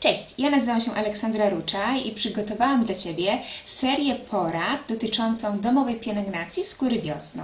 Cześć, ja nazywam się Aleksandra Ruczaj i przygotowałam dla Ciebie serię porad dotyczącą domowej pielęgnacji skóry wiosną.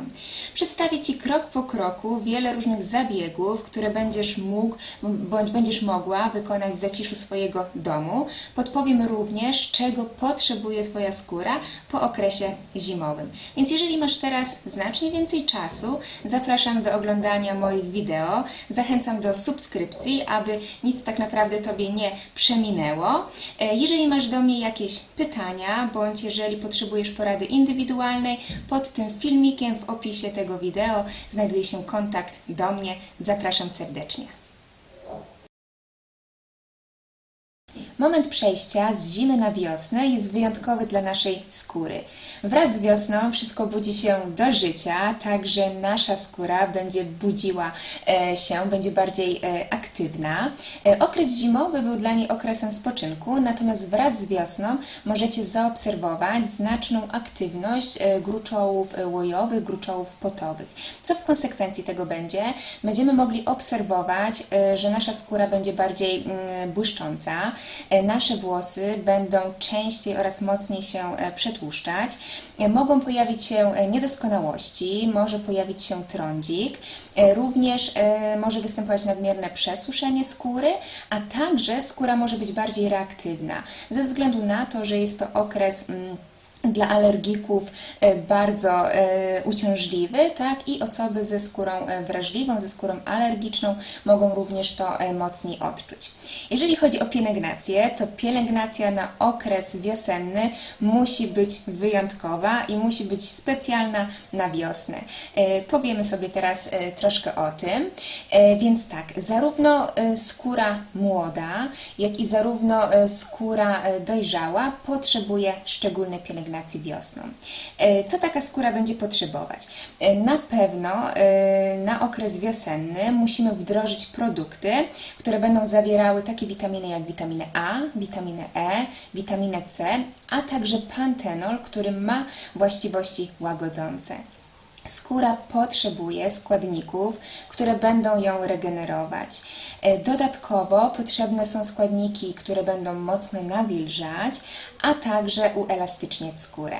Przedstawię Ci krok po kroku wiele różnych zabiegów, które będziesz mógł bądź będziesz mogła wykonać w zaciszu swojego domu. Podpowiem również, czego potrzebuje Twoja skóra po okresie zimowym. Więc jeżeli masz teraz znacznie więcej czasu, zapraszam do oglądania moich wideo. Zachęcam do subskrypcji, aby nic tak naprawdę Tobie nie przeminęło. E, Jeżeli masz do mnie jakieś pytania, bądź jeżeli potrzebujesz porady indywidualnej, pod tym filmikiem w opisie tego wideo znajduje się kontakt do mnie. Zapraszam serdecznie. Moment przejścia z zimy na wiosnę jest wyjątkowy dla naszej skóry. Wraz z wiosną wszystko budzi się do życia, także nasza skóra będzie budziła e, się, będzie bardziej e, aktywna. E, okres zimowy był dla niej okresem spoczynku, natomiast wraz z wiosną możecie zaobserwować znaczną aktywność gruczołów łojowych, gruczołów potowych. Co w konsekwencji tego będzie? Będziemy mogli obserwować, że nasza skóra będzie bardziej mm, błyszcząca, nasze włosy będą częściej oraz mocniej się e, przetłuszczać, e, mogą pojawić się e, niedoskonałości, może pojawić się trądzik, e, również e, może występować nadmierne przesuszenie skóry, a także skóra może być bardziej reaktywna, ze względu na to, że jest to okres mm, dla alergików e, bardzo e, uciążliwy, tak? I osoby ze skórą e, wrażliwą, ze skórą alergiczną mogą również to mocniej odczuć. Jeżeli chodzi o pielęgnację, to pielęgnacja na okres wiosenny musi być wyjątkowa i musi być specjalna na wiosnę. Powiemy sobie teraz troszkę o tym. Więc tak, zarówno skóra młoda, jak i zarówno skóra dojrzała potrzebuje szczególnej pielęgnacji wiosną. E, Co taka skóra będzie potrzebować? E, Na pewno e, na okres wiosenny musimy wdrożyć produkty, które będą zawierały takie witaminy jak witaminę A, witaminę E, witaminę C, a także pantenol, który ma właściwości łagodzące. Skóra potrzebuje składników, które będą ją regenerować. E, Dodatkowo potrzebne są składniki, które będą mocno nawilżać, a także uelastyczniać skórę.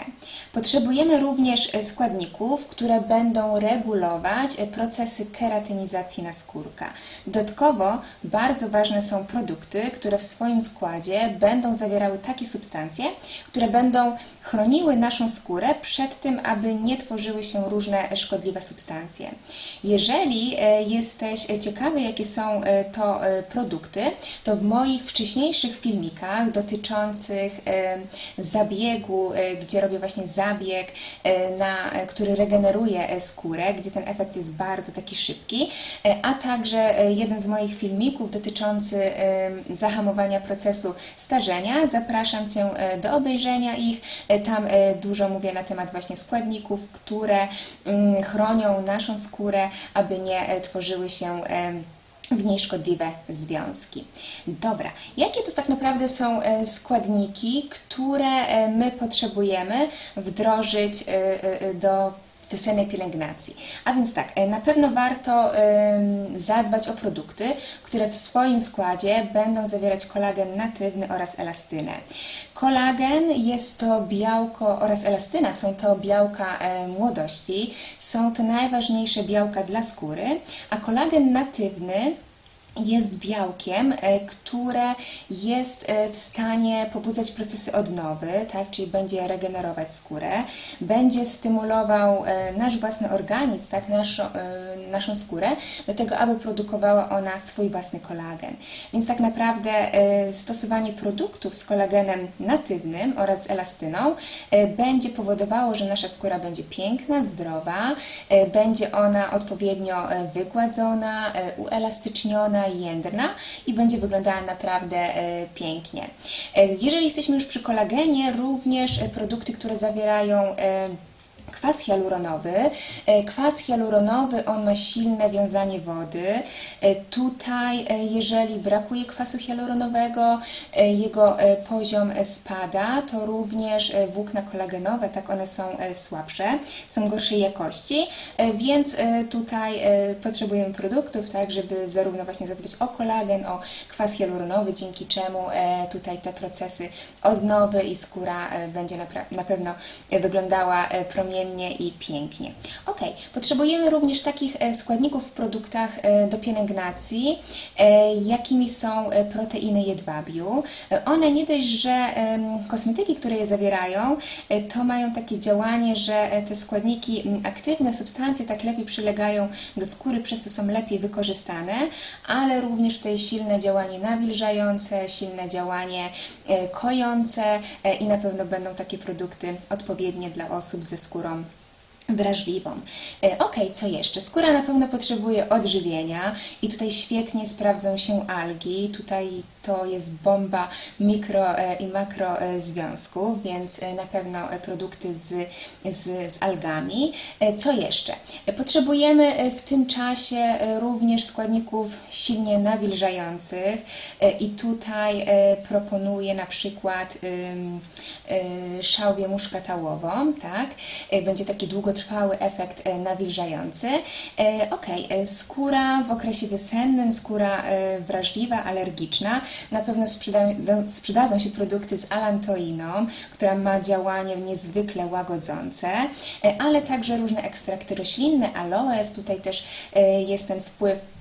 Potrzebujemy również e, składników, które będą regulować e, procesy keratynizacji naskórka. Dodatkowo bardzo ważne są produkty, które w swoim składzie będą zawierały takie substancje, które będą chroniły naszą skórę przed tym, aby nie tworzyły się różne szkodliwe substancje. Jeżeli e, jesteś ciekawy, jakie są e, to e, produkty, to w moich wcześniejszych filmikach dotyczących zabiegu, gdzie robię właśnie zabieg, na, który regeneruje skórę, gdzie ten efekt jest bardzo taki szybki, a także jeden z moich filmików dotyczący zahamowania procesu starzenia. Zapraszam Cię do obejrzenia ich. Tam dużo mówię na temat właśnie składników, które chronią naszą skórę, aby nie e, tworzyły się w niej szkodliwe związki. Dobra, jakie to tak naprawdę są e, składniki, które e, my potrzebujemy wdrożyć do wiosennej pielęgnacji. A więc tak, e, na pewno warto zadbać o produkty, które w swoim składzie będą zawierać kolagen natywny oraz elastynę. Kolagen jest to białko oraz elastyna są to białka e, młodości, są to najważniejsze białka dla skóry, a kolagen natywny jest białkiem, e, które jest e, w stanie pobudzać procesy odnowy, tak, czyli będzie regenerować skórę, będzie stymulował e, nasz własny organizm, tak, naszą, naszą skórę do tego, aby produkowała ona swój własny kolagen. Więc tak naprawdę stosowanie produktów z kolagenem natywnym oraz z elastyną będzie powodowało, że nasza skóra będzie piękna, zdrowa, będzie ona odpowiednio wygładzona, jędrna i będzie wyglądała naprawdę e, pięknie. E, Jeżeli jesteśmy już przy kolagenie, również e, produkty, które zawierają Kwas hialuronowy. E, Kwas hialuronowy, on ma silne wiązanie wody. E, Tutaj, e, jeżeli brakuje kwasu hialuronowego, jego poziom spada, to również włókna kolagenowe, tak one są słabsze, są gorszej jakości, więc tutaj potrzebujemy produktów, tak, żeby zarówno właśnie zadbać o kolagen, o kwas hialuronowy, dzięki czemu tutaj te procesy odnowy i skóra będzie na pewno wyglądała e, promiennie i pięknie. Ok, potrzebujemy również takich e, składników w produktach e, do pielęgnacji, e, jakimi są proteiny jedwabiu. One nie dość, że kosmetyki, które je zawierają, to mają takie działanie, że te składniki aktywne, substancje tak lepiej przylegają do skóry, przez to są lepiej wykorzystane, ale również tutaj silne działanie nawilżające, silne działanie kojące i na pewno będą takie produkty odpowiednie dla osób ze skórą килограмм. Wrażliwą. E, Ok, co jeszcze? Skóra na pewno potrzebuje odżywienia i tutaj świetnie sprawdzą się algi. Tutaj to jest bomba mikro e, i makro e, związków, więc na pewno produkty z, z, z algami. Co jeszcze? Potrzebujemy w tym czasie również składników silnie nawilżających i tutaj proponuję na przykład szałwię muszkatałową, tak? Będzie taki długotrwały efekt e, nawilżający. E, Ok, e, skóra w okresie wiosennym, skóra wrażliwa, alergiczna. Na pewno sprzedadzą się produkty z alantoiną, która ma działanie niezwykle łagodzące, ale także różne ekstrakty roślinne, aloes, tutaj też jest ten wpływ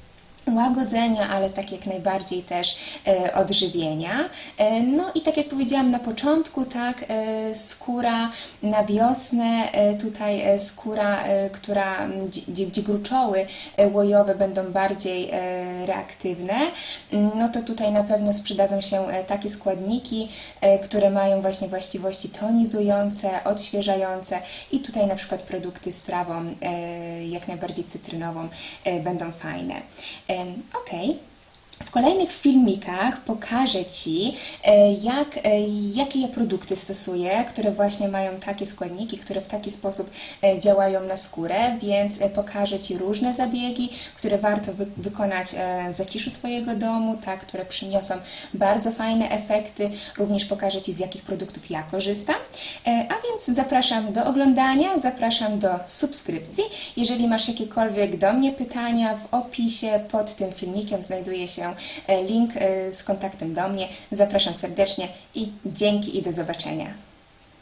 łagodzenia, ale tak jak najbardziej też e, odżywienia. E, no i tak jak powiedziałam na początku, tak, e, skóra na wiosnę, tutaj skóra, która, gdzie, gdzie- gruczoły łojowe będą bardziej reaktywne, no to tutaj na pewno sprzedadzą się takie składniki, które mają właśnie właściwości tonizujące, odświeżające i tutaj na przykład produkty z trawą, jak najbardziej cytrynową, będą fajne. okay. W kolejnych filmikach pokażę Ci, e, jak, e, jakie ja produkty stosuję, które właśnie mają takie składniki, które w taki sposób e, działają na skórę, więc pokażę Ci różne zabiegi, które warto wy wykonać w zaciszu swojego domu, tak, które przyniosą bardzo fajne efekty. Również pokażę Ci, z jakich produktów ja korzystam. A więc zapraszam do oglądania, zapraszam do subskrypcji. Jeżeli masz jakiekolwiek do mnie pytania, w opisie pod tym filmikiem znajduje się e, link e, z kontaktem do mnie. Zapraszam serdecznie i dzięki i do zobaczenia.